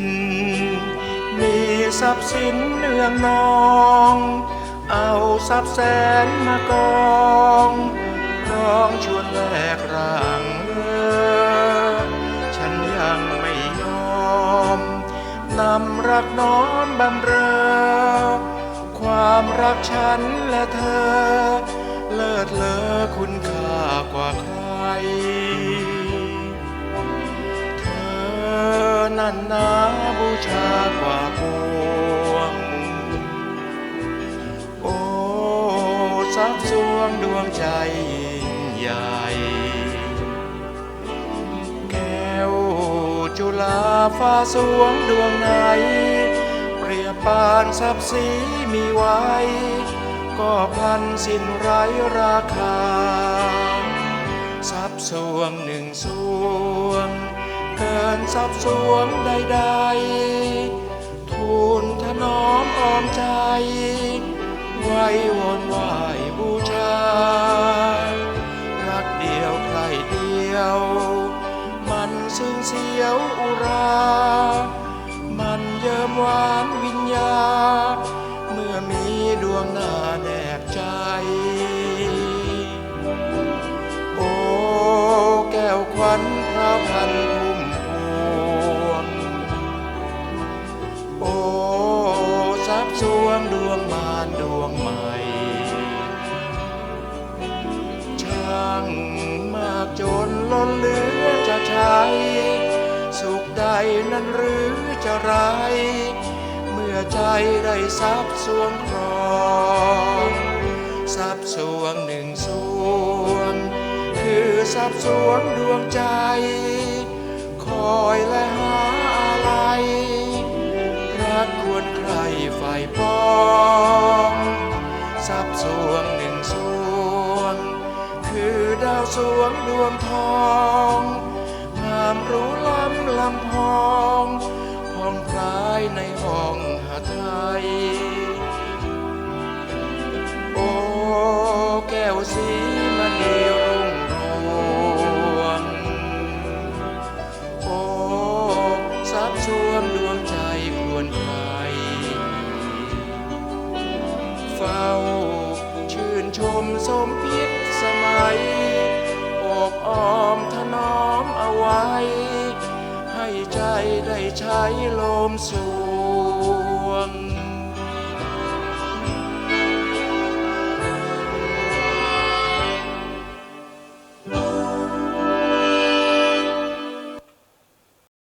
นมดินมีทรัพย์สินเนืองนอง เอาทรัพย์แสนมากองร้องชวนแลกร่างเออฉันยังไม่ยอมนำรักน้อมบำเรอ ความรักฉันและเธอ เลิศเลอคุณค่ากว่าใคร เธอนั่นนา ชากว่าปวง โอ้สักสวงดวงใจยิ่งใหญ่ แก้วจุฬาฟ้าสวงดวงไหน เปรียบปานทรัพย์สีมีไว้ ก็พลันสิ้นไรราคา ทรัพย์สวงหนึ่งสวง กินทรัพย์สวงใดๆทูลถนอมอ้อมใจ ไว้วอนไหวบูชา รักเดียวใครเดียว มันซึ้งเสียวอุรา มันเยิมหวานวิญญา เมื่อมีดวงหน้าแนบใจโอ้แก้วควันพระพันพุ่ สวงดวงมารดวงใหม่ ช่างมากจนล้นเหลือจะใช้ สุขใดนั้นหรือจะไร เมื่อใจได้ทรัพย์สวงครองทรัพย์สวงหนึ่งสวง คือทรัพย์สวงดวงใจ สวงดวงทองงามรู้ล้ำลำพองพองคล้ายในห้องหาไทย โอ้แก้วสีมณีรุ่งรวง โอ้ทรัพย์สวงดวงใจควรใครเฝ้าชื่นชมสมพิษสมัย อ้อมถนอมเอาไว้ ให้ใจได้ใช้ลมสู่